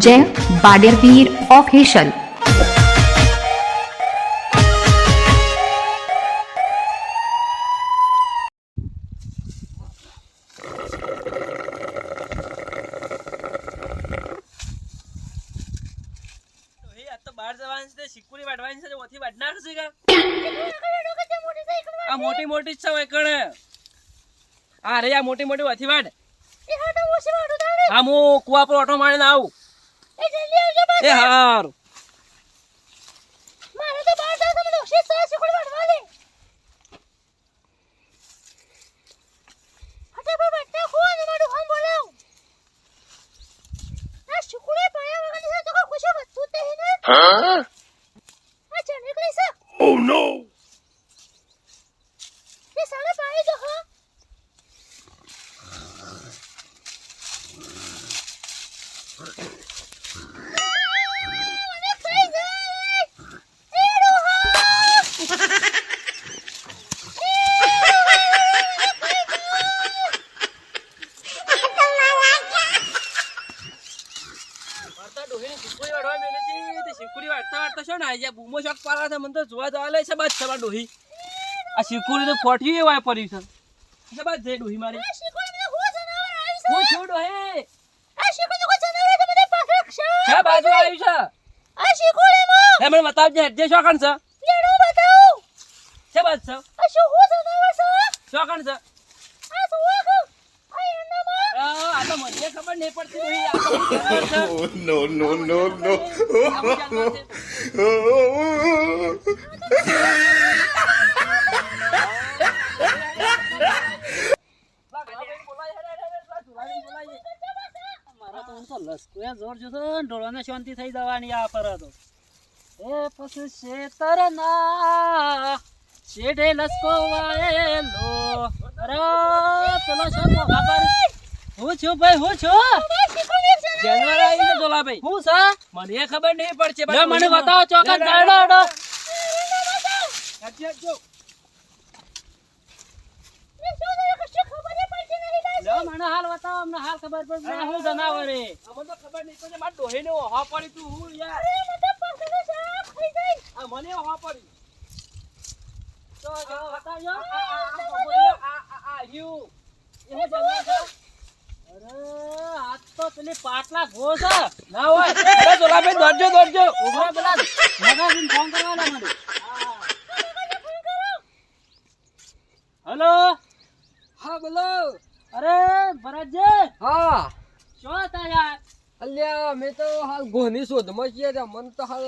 જય બાડેરવીર ઓફિશિયલ આ રે આ મોટી મોટી ઓથી વાડ હા હું કુવા પર ઓટો મારીને આવું. એ હારું. વાર્તા ડોહીને શીકુડી વાટવા મેલે છે તે શીકુડી વાટતા વાટતા શું ને આજે બૂમો શોખ પાડવા છે મને તો જોવા જવા લે છે બસ તમાર ડોહી. આ શીકુડી તો ફોટી એવાય પડી છે. છે બસ જઈ ડોહી મારી. હું છોડો હે આ બાજુ આવ્યું જનાવર તો મને બતાવજે શોખણ છે છે બસ છે શોખણ છે? આ આ તો મને ખબર નહીં પડતી છે? આ તો હું જાણવા છે. Oh, no, no, no, no. આ હું? જાણવા છે. મારા તો આમ તો લસકોયા જોર જોતો ને ઢોળાને શાંતિ થઈ જવાની આ ફરતો એ પછી શેતરના શેઢે લસકો વાયેલો અરે પેલો શું મોઘા પર હું છું ભાઈ હું છું. જાનવર આવી છે દોલાભાઈ હું સા મને ખબર નહીં પડશે લે મને બતાવો ચોકન ગાડો અડો મને હાલ બતાવો અમને હાલ ખબર પડશે. આ હું જનાવરે. અમને તો ખબર નહીં પડશે મારા ડોહીને ઓહા પડી તું હું યાર. મને ઓહા પડી. તો જો બતાવજો આ આ આ રહ્યું. એવો જનાવર છે અરે આ તો પેલી પાટલા ઘો છે ના હોય અરે દોલાભાઈ દોડજો દોડજો ઊભા પેલા મગાજીને ફોન કરવાના મને હલો હા બોલો અરે ભરતજી હા શું હતા યાર અલ્યા મેં તો હાલ ગોની શોધમાં છીએ મને તો હાલ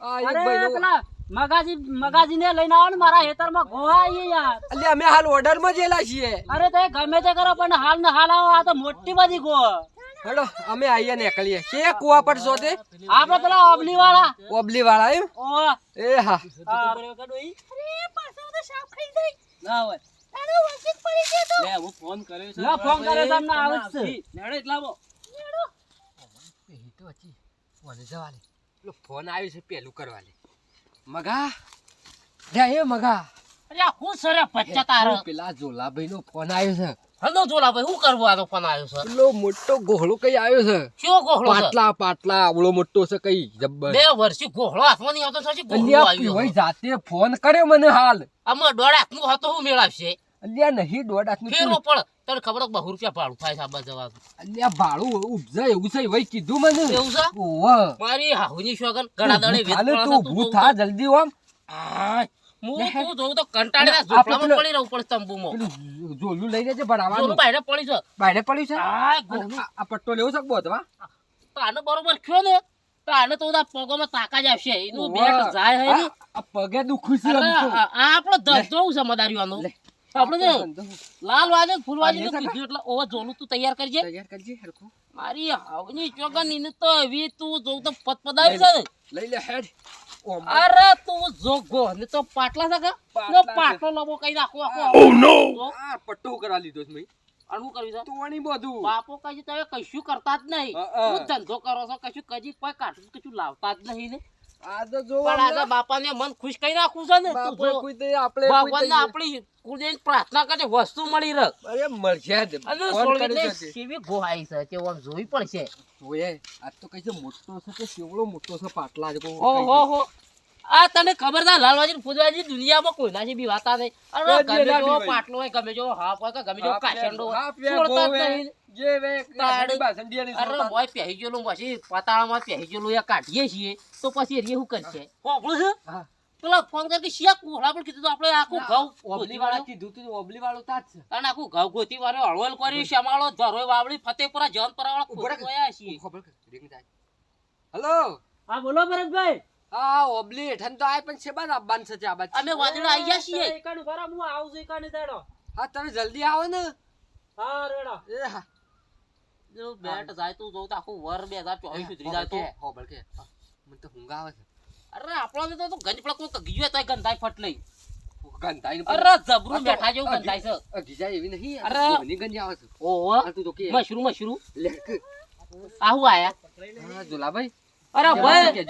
આ એક અરે પેલા મગાજી ને લઈને આવો ને મારા હેતરમાં ઘોવા આવીએ યાર. એટલે અમે હાલ ઓર્ડરમાં જેલા છીએ. અરે તે ગમે તે કરો પણ હાલ ને હાલ આવો આ તો મોટી બધી ગો. હેડો અમે આઈએ નીકળીએ કે કુવા પર શોધે આપણે પેલા ઓબલી વાળા ઓબલી વાળા એમ? ઓ એ હા. હા. ના હોય. લે હું ફોન કર્યો છે. લે, ફોન કર્યો છે, નેડો એ તો હતી લે પેલો ફોન આવ્યો છે પેલું કરવા લે મગા? એ મગા. અરે હું સરે પચ્ચા તાર પેલા જોલાભાઈ નો ફોન આવ્યો છે. હલો જોલા ભાઈ હું કરવું આનો ફોન આવ્યો છે? પેલો મોટો ગોહળો કઈ આવ્યો છે? શું ગોહળો પાટલા પાટલા આવડો મોટો છે કઈ? જબ્બર. બે વર્ષથી ગોહળો હાથમાં નહીં આવતો છે ગોહળો આવ્યો હોય જાતે ફોન કર્યો મને હાલ. આમાં દોઢ હાથનું હતો હું મેળવશે. અલ્યા નહીં દોઢ હાથનું ફેરો પણ. તને ખબર બહુ રૂપિયા ભાડું થાય સાબા જવા અલ્યા ભાડું ઉપજાય એવું છે વઈ કીધું મને. એવું છે? ઓવે. મારી હાહુની શોગન ઘણા દાડે વેત તું ભૂત થા જલ્દી ઓમ આય, હું. તું જોઉં પડી રહું તંબુમાં. લઈ બહાર પડી છે. ગોહળું. આ- પટ્ટો લેવો છે બોધવા? બરોબર કયો ને તો આને તો બધા પગોમાં તાકા જ આવશે. એનું. બેટ જાય હે પગે દુખું છે આપણો ધંધો. આપણે લાલ વાજે ફૂલ વાજે કીધું એટલે ઓવા જોલું તું તૈયાર કરજે. તૈયાર કરજે હરખું. મારી હાવની ચોગન એને તો એવી તું જોઉં તો પતપદાવી છે લઈ લે હેડ. અરે તું જોગો ને તો પાટલા સગા નો પાટલો લબો કઈ રાખો આખો તો આ પટ્ટો કરા લીધો છે મેં. આનું કર્યું છે? તોણી બધું. બાપો કઈ તમે કશું કરતા જ નહીં. તું. ધંધો કરો છો કશું કજી કોઈ કાઢું કશું લાવતા જ નહીં ને. બાપાને મન ખુશ કરી છે ને. આપણે પ્રાર્થના વસ્તુ મળી રહે. અરે મળશે જ. અને ફોન સોળવી કરી એટલે જશે. કેવી ગોહાઈ છે તે આમ જોવી પડશે. ઓએ આ તો કઈ છે મોટો છે કેવડો મોટો છે પાટલા જેવો ઓહો હો. આ તને ખબર લાલવાજી ફૂદવાજી દુનિયામાં કોઈના છે બી વાતા નહીં અરે ગમે જો પાટલો હોય ગમે જો હાફ હોય કે ગમે જો કાશંડો હોય છોડતા જ નહીં. જે વે, અરે છોડતા. પહેરી ગયેલું પછી પાતાળામાં પહેરી ગયેલું એ કાઢીએ છીએ તો પછી એ શું કરશે? આપણું છે? પેલા ફોન કરી શિયા કીધું આપણે આખું ઘઉં ઓબલી ગોતી વાળા કીધું તું ઓબલી વાળું તાજ છે. અને આખું ઘઉં ગોતી વાળો હળવળ કરી શ્યામાળો ધરોય વાવડી ફતેપુરા જનપુરા વાળા છીએ. હલો? હા બોલો ભરતભાઈ. હા ઓબલી હેઠળ તો આય પણ છે બાદ આવવાનું છે ત્યાં બાદ. અમે વાદળો આવી ગયા છીએ. હા તમે જલ્દી આવો ને. એ હા. જો બેટ જાય તું જોઉં તો આખું વર બે હજાર ચોવીસ સુધરી જાય તો. હો બળકે મને તો ઊંઘ આવે છે. અરે આપણો તો તો ગંજ પડકો તો ગીયો તો ગંધાઈ ફટ લઈ. ગંધાઈને અરે જબરું બેઠા જેવું ગંધાય છે. અઢી એવી નહીં અરે. ઘણી ગંજી આવે છે. ઓહો. તું તો કે મશરૂમ મશરૂમ. લે કે. આહુ આયા. હા જોલાભાઈ. અરે ભાઈ?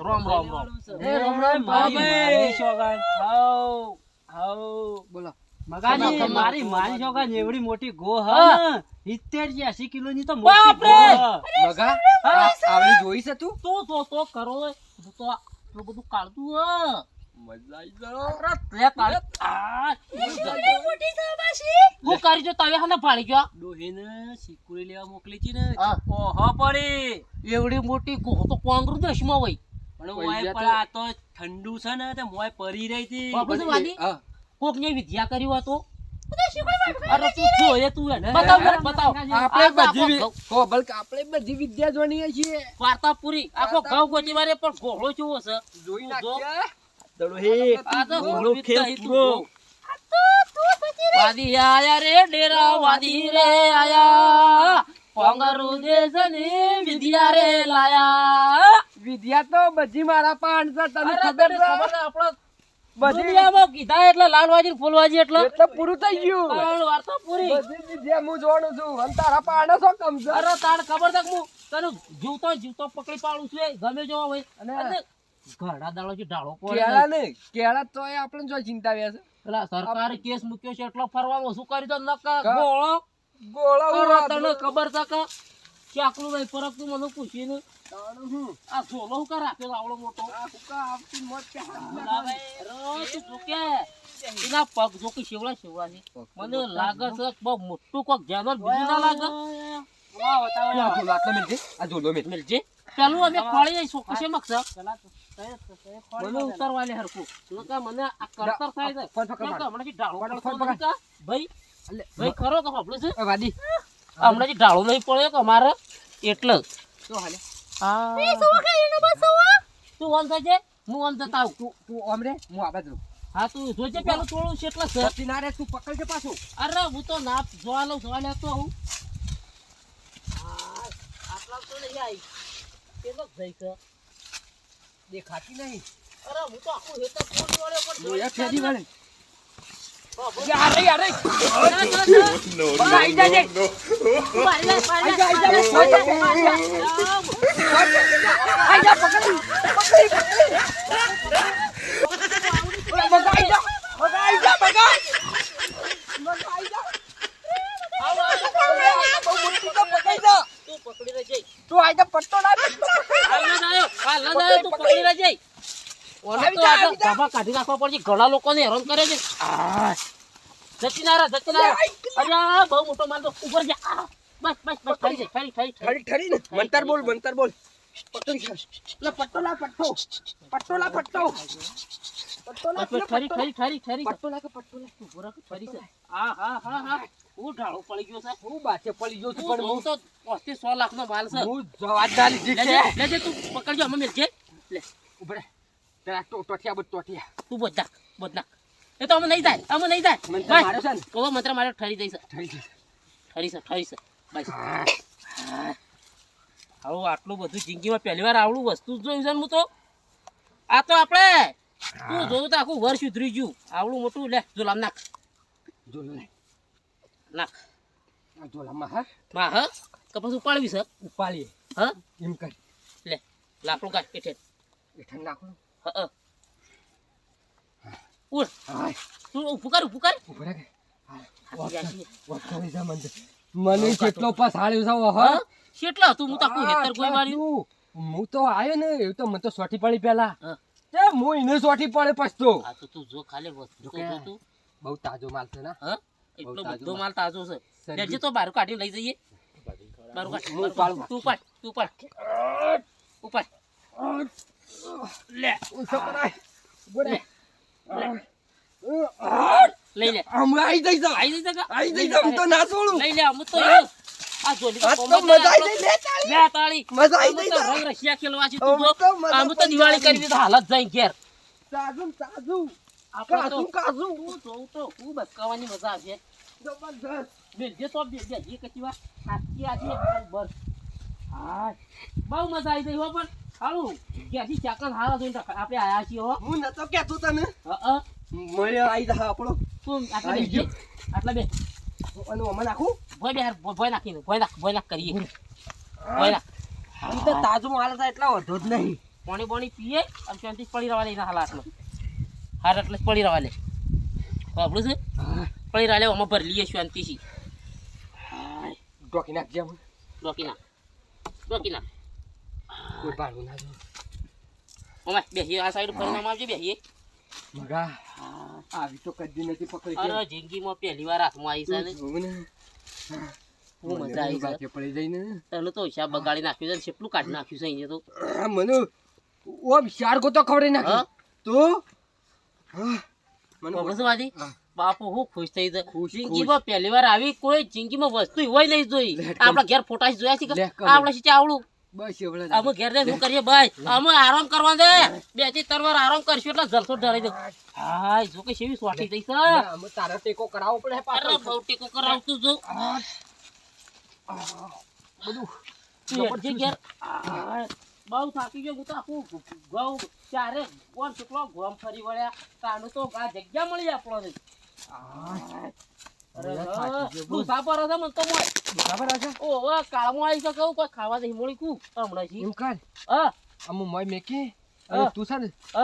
રોમ રોમ બોલો. મારી મારી છોકરા એવડી મોટી ગો હ. સિત્તેરથી એસી કિલો ની તો મોટી! ગો મગા આવડી જોઈ તું? તો તો તો કરો તો બધું કાઢતું હ. હું કરી જો તવે ભાળી ગયો. ડોહીને શીકુડી લેવા મોકલી હતી ને. હા. પડી. એવડી મોટી ગો તો કોંગરું દશમાં હોય. પણ મોય ગયા તો ઠંડુ છે ને તે મોય પરી રહી હતી. કોક ને વિદ્યા કરી હતો તો? અરે તું જો તું બતાવ બતાવ. આપણે બધી આખો બલકે આપણે બધી વિદ્યા જોણીએ છીએ. વાર્તા પૂરી આખો ઘઉં કોચી મારે પણ ઘોડો કેવો છે? જોઈ નાખ્યા ડોહી આ તો ઘોડો ઘોડો ખેલ ખેલ પૂરો. વાદી આયા રે ડેરા વાદી રે. આયા. કોંગરુ દેશની વિદ્યા રે લાયા. વિદ્યા તો બધી મારા પાન તને ખબર છે? આપણો બધી કીધા એટલે લાલવાજી ફૂલવાજી એટલે? એટલે પૂરું થઈ ગયું. વાર્તા પૂરી. બધી વિદ્યા હું જોડું છું. અને તારા પાડો અરે તાર ખબર છે કે હું તને જીવતો જીવતો પકડી પાડું છું ગમે જોવા હોય. અને- અને દાડો છે ઢાળો કેળા ને કેળા તો આપણે જો ચિંતા વ્યા છે પેલા સરકારે કેસ મૂક્યો છે એટલો ફરવાનો શું કરી તો નકા ગોળો? ગોળો તને ખબર છે કે ચાકલું નહીં પરત તું મને પૂછી ને આ ઝોલો હું કા રાખ્યો આવડો મોટો? એના પગ જો કે શેવડા શેવડા છે મને લાગે છે બહુ મોટું કોક જાનવર બીજું ના લાગે. આ ઝોલો મેલજે. આ ઝોલો. મિલજે પેલું અમે ખોળી જઈશું કશે મકશે મને ઉતારવા લે હરખું. નકા મને આ કરતર થાય છે. કે. હમણાંથી ઢાળો ફોન પડતો પકડ. ભાઈ ભાઈ ખરો તો હોભળું છે? એ વાદી. હમણાંથી ઢાળો નહીં પડ્યો કે અમારે એટલે. શું હાલે? તું ઓન થજે હું ઓન જતા આવું. તું તું રે હું આ બાજુ. હા તું જોજે પેલું થોડું છે એટલે છે. પછી ના રે તું પકડજે પાછું. અરે હું તો ના જોવા લઉં જોવા લેતો આવું. આટલા તો નહીં આવી કેટલોક જઈ છે દેખાતી નહીં. અરે હું તો આખું હેતર ફોન વળ્યો પણ જોયા ફેરી વાળે. વળે. બાપુ, યાર યાર ના, ના, ના. No, no, Ay, ay, ay. no, no. પાડી લે, પાડી લે, આઈ જા, આઈ જા, પાડી લે, આઈ જા. પાડી લે. આમ. આઈ જા પકડી પકડી પકડી બગા આઈ જા બગા આઈ જા બગા બગા આઈ જા આવ, આવ, બહુ મોટી તો પકડી જા તું પકડી લેજે. તું આઈ જા પટ્ટો ના પટ્ટો હાલ ના જાયો, હાલ ના જાયો, તું પકડી લેજે. ઓલો આવી તો જા, આગળ આવી જા. ધાબા કાઢી નાખવા પડશે. ઘણા લોકોને હેરાન કરે છે. આ, જતી ના રહે, જતી ના રહે. અરે આ બહુ મોટો માલ તો ઉપર જા બસ બસ બસ ઠરી જાય, ઠરી, ઠરી, ઠરી. ઠરી ઠરી. ને મંતર બોલ મંતર બોલ. પકડી પટ્ટો લા પટ્ટો પટ્ટો લા પટ્ટો પટ્ટો લા બસ, બસ, ઠરી, ઠરી, ઠરી, ઠરી. પટ્ટો લા કે પટ્ટો લા તું ઊભો રહે, છે. હા, હા, હા, હા. હું ઢાળો પડી ગયો સાહેબ હું બાચે પડી ગયો છું હું પણ જોઉં તો પચીસ સો લાખ નો માલ છે. હું જવાબદારી લીધી લેજે, તું પકડજો અમે લે ઉભરે ટોટિયા બધ ટોટિયા તું બધા બધા એ તો અમે નહીં જાય અમે નહીં જાય. મંત્ર બસ. મારે છે ને? મંત્ર ઠરી જઈશ ઠરી જશે. ઠરી છે ઠરી છે. બસ. હા. આટલું બધું જિંદગીમાં પહેલી વાર આવડું વસ્તુ જોયું છે ને હું તો. આ તો આપણે તું જોયું તો આખું વર્ષ ઉધરી ગયું. આવડું મોટું લે જોલામ નાખ. જોલો નાખ. જોલામાં હા? માં હ? કપાસ ઉપાડવી છે ઉપાડીએ. હા? એમ કરી. લે લાકડું કાઢ એઠે એઠે નાખું. હ. તું ઉભું કર ઉભું કર ઉભું. જા મને કેટલો પસાડ્યો છે ઓહો હા? કેટલા હતું હું તો હેતર કોઈ માર્યું હું તો આયો ને એ તો મને તો સોટી પડી પેલા તે હું એને સોટી પડે પછતો આ તો તું જો ખાલી વસ્તુ તો તું બહુ તાજો માલ છે ના એટલો બધો માલ. તાજો છે. લેજે તો બાર કાઢી લઈ જઈએ બારું કાઢ. તું પાડ તું પાડ ઉપાડ લે. ઊભો રહે. લઈ લે. હમણાં આઈ જઈશ આઈ જઈ જગા આઈ જઈશ હું તો ના છોડું. લઈ લે અમુક તો. આ જોડી તો મજા આવી જઈ લે તાળી. તાળી. મજા આઈ જઈ તો રંગ રશિયા ખેલવા છે તું તો મજા તો દિવાળી કરી દીધા હાલત જાય ઘેર. તાજું તાજું કાજુ કાજુ. હું જોઉં તો હું બસકાવાની મજા આવશે જબરદસ્ત બેલજે તો બેલજે જે કચી વાર આજે બસ હા. બહુ મજા આવી ગઈ હો પણ. હારું ક્યાંથી ચાકણ હારા જોઈને આપણે આયા છીએ હું. નતો કેતો તને. હ. મળ્યો જા આપણો તું આટલા આવી આટલા બે અને નાખું? ભોય બે હાર, ભોય નાખીને ભોય નાખ ભોય નાખ કરીએ. ભોય નાખ. આમ તો તાજું માલ થાય એટલા વધો જ નહીં. પાણી પાણી પીએ અને શાંતિ પડી રહેવા દે એના હાલાતમાં હાર એટલે પડી રહેવા લે બાબડું છે પડી રહેવા લે અમે ભરી લઈએ શાંતિથી. ડોકી નાખજે. ડોકી નાખ. ડોકી નાખ. કોઈ ભાડું ના જો ઓમાય બેસીએ આ સાઈડ ફરીને આવજે બેસીએ મગા આવી તો કદી નથી પકડી અરે જિંદગીમાં પહેલી વાર હાથમાં આવી છે ને જોવું મજા આવી બાકી પડી જાય તને તો હિસાબ બગાડી નાખ્યું છે કેટલું કાઢી નાખ્યું છે અહીંયા તો આ મને ઓ વિચાર ગોતો ખવડાવી હા? નાખી તો મને ખબર છે વાજી હા. બાપુ હું ખુશ થઈ જાય ખુશ, જિંદગીમાં પહેલી વાર આવી કોઈ જિંદગીમાં વસ્તુ હોય નહીં જોઈ આપણા ઘેર ફોટા જોયા છે. આપણે છે આવડું બસ એવડે અમે ઘેર જઈને શું કરીએ? ભાઈ અમે આરામ કરવા દે. બેથી ત્રણ વાર આરામ કરશું એટલે જલસો ડરાઈ દો. હાય જો કે શેવી થઈ છે. ના, તારા ટેકો કરાવવો પડે પાછો. બહુ ટેકો કરાવતું જો બધું બહુ થાકી ગયો હું તો આખું ઘઉં ચારે કોણ શુક્લો ગોમ ફરી વળ્યા. તાનું તો આ જગ્યા મળી આપણને તું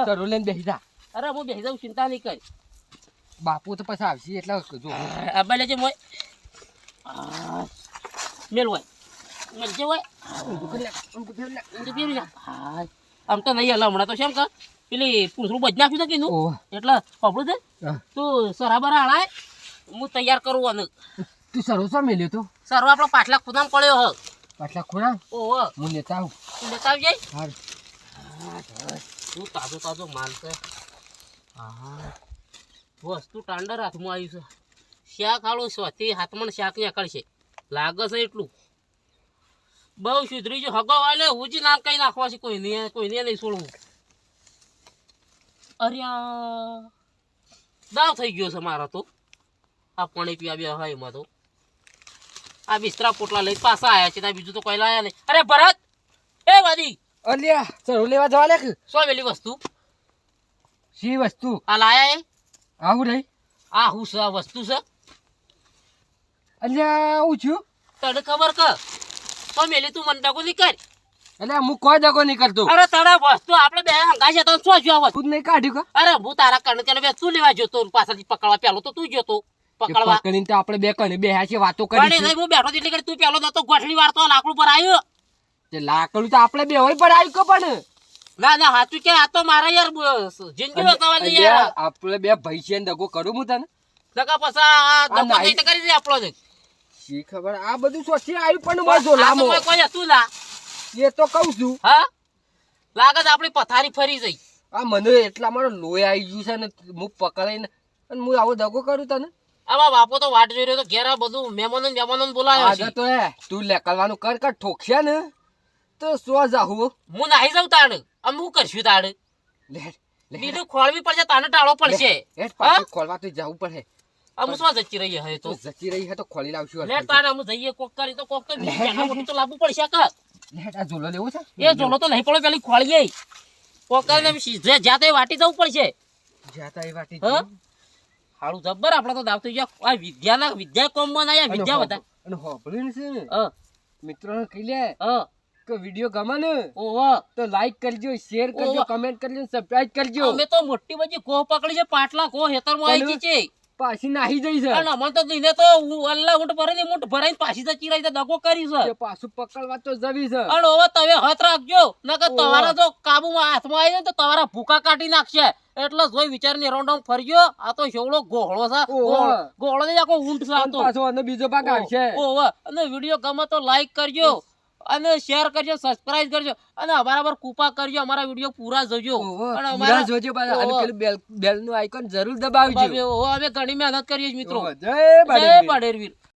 તો એમ તું બાપુ તો પછી આવશે એટલે જો. મોય. મેલ હોય. હાય. આમ તો નહીં હમણાં તો શેમ કર? પેલી પૂંછડું બજ નાખ્યું છે કીધું. એટલે પપડું છે? તું સરાબર હળાય હું તૈયાર કરું અને તું સરો શા મેલ્યો તો? સરો આપણો પાછલા ખુદામ પડ્યો હ. પાટલા ખોરા ઓહો. હું લેતા આવું. તું લેતા આવજે. હાર. તું તાજો તાજો માલ છે. હા વસ્તુ ટાંડર હાથમાં આવ્યું છે. શાક હાલું સ્વાથી હાથમાં શાક નીકળશે. લાગે છે એટલું. બહુ સુધરી જો હગો વાલે હુજી નામ કઈ નાખવા છે? કોઈ નહીં કોઈ નહીં છોડવું. અરે દાવ થઈ ગયો છે મારો તો. આ પાણી પીવા બે હોય એમાં તો. આ બિસ્તરા પોટલા લઈ પાછા આવ્યા છે ત્યાં બીજું તો કોઈ લાયા નહીં. અરે ભરત! એ વાદી! અલ્યા સરો લેવા જવા લેખ શું વેલી વસ્તુ? શી વસ્તુ? આ લાયા એ? આવું રહી આ હું છે આ વસ્તુ છે? અલ્યા આવું છું. તને ખબર કર તો મેલી તું મને ડગો નહીં કર. એટલે હું કોઈ દગો નહીં કરતો. અરે તારા વસ્તુ આપણે બે હંગા છે તો શું જોવા વસ્તુ? નહીં કાઢ્યું કા? અરે હું તારા કણ તેને બે તું લેવા જોતો પાછળથી પકડવા પેલો તો તું જોતો પકડવા. પકડીને તો આપણે બે કને બે હાચી વાતો કરી નહીં, હું બેઠો એટલે કરી તું પેલો નતો ગોઠણી વાળતો લાકડું પર આવ્યો. તે લાકડું તો આપણે બે હોય પણ આવ્યું પણ? ના ના હાચું કે આ તો મારા યાર જિંદગી બતાવવાની યાર આપણે બે ભાઈ છે દગો કરું હું તને? દગા પસા આ દફો નાઈ. તો કરી દે આપણો જ. શી ખબર? આ બધું સોચી આવ્યું પણ તો લામો કોઈ હતું ના એ તો કહું છું. હા? લાગે આપણી પથારી ફરી જઈ આ મને એટલા મારો લોહી આવી ગયું છે ને હું પકડાઈને અને હું આવો દગો કરું તને? આમાં બાપો તો વાટ જોઈ રહ્યો તો ઘેર બધું મહેમાનો મહેમાનો બોલાવ્યો છે. તો હે તું લેકલવાનું કર કર ઠોકશે ને તો સો જાહું હું નાહી જાઉં તાણ. આમ હું કરશું તાણ? લે લે ખોળવી પડશે તાને ટાળો પડશે. ખોલવા તો જવું પડે. આમ શું જચી રહી હે તો? જચી રહી હે તો ખોલી લાવશું લે તાણ આમ જઈએ કોક કરી તો કોક તો એના તો લાવવું પડશે કા? લે આ ઝોલો લેવો છે? એ જોલો તો નહીં પડે પેલી ખોળીએ. કોક કરીને સીધે જાતે વાટી જવું પડશે. જાતા એ વાટી? હારું જબ્બર આપણે તો દાવ થઈ ગયા. આ વિદ્યાના વિદ્યા કોમમાં ના આયા વિદ્યા બધા અને હોભળ્યું છે હ. મિત્રોને કહી લે હ. કે વિડિયો ગમે ને ઓહો. તો લાઈક કરજો શેર કરજો કમેન્ટ કરજો સબસ્ક્રાઇબ કરજો. અમે તો મોટી બજી કોહ પકડી છે પાટલા કોહ હેતરમાં આવી ગઈ છે. પાછી નાહી જઈ છે અને મને તો દીને તો અલ્લા ઊંટ ભરીને ઊંટ ભરાઈ પાછી તો ચીરાઈ તો દગો કરી છે. પાછું પકડવા તો જવી છે. અને હવે તમે હાથ રાખજો. નકર તમારા જો કાબુમાં હાથમાં આવી જાય ને તો તમારા ભૂકા કાઢી નાખશે. એટલે જોઈ વિચારીને રાઉન્ડ રાઉન્ડ ફરજો આ તો શેવડો ગોહળો છે. ગોહળો- ગોહળો આખો ઊંટ છે આ તો. પાછો અને બીજો ભાગ આવશે. ઓહો અને વીડિયો ગમે તો લાઈક કરજો. અને શેર કરજો સબસ્ક્રાઇબ કરજો અને અમારા પર કૃપા કરજો અમારા વીડિયો પૂરા જોજો. અને અમારા જોજો પાછા. અને પેલું બેલ બેલનું આઇકન જરૂર દબાવજો. અમે ઘણી મહેનત કરીએ છીએ મિત્રો. જય પાડેરવીર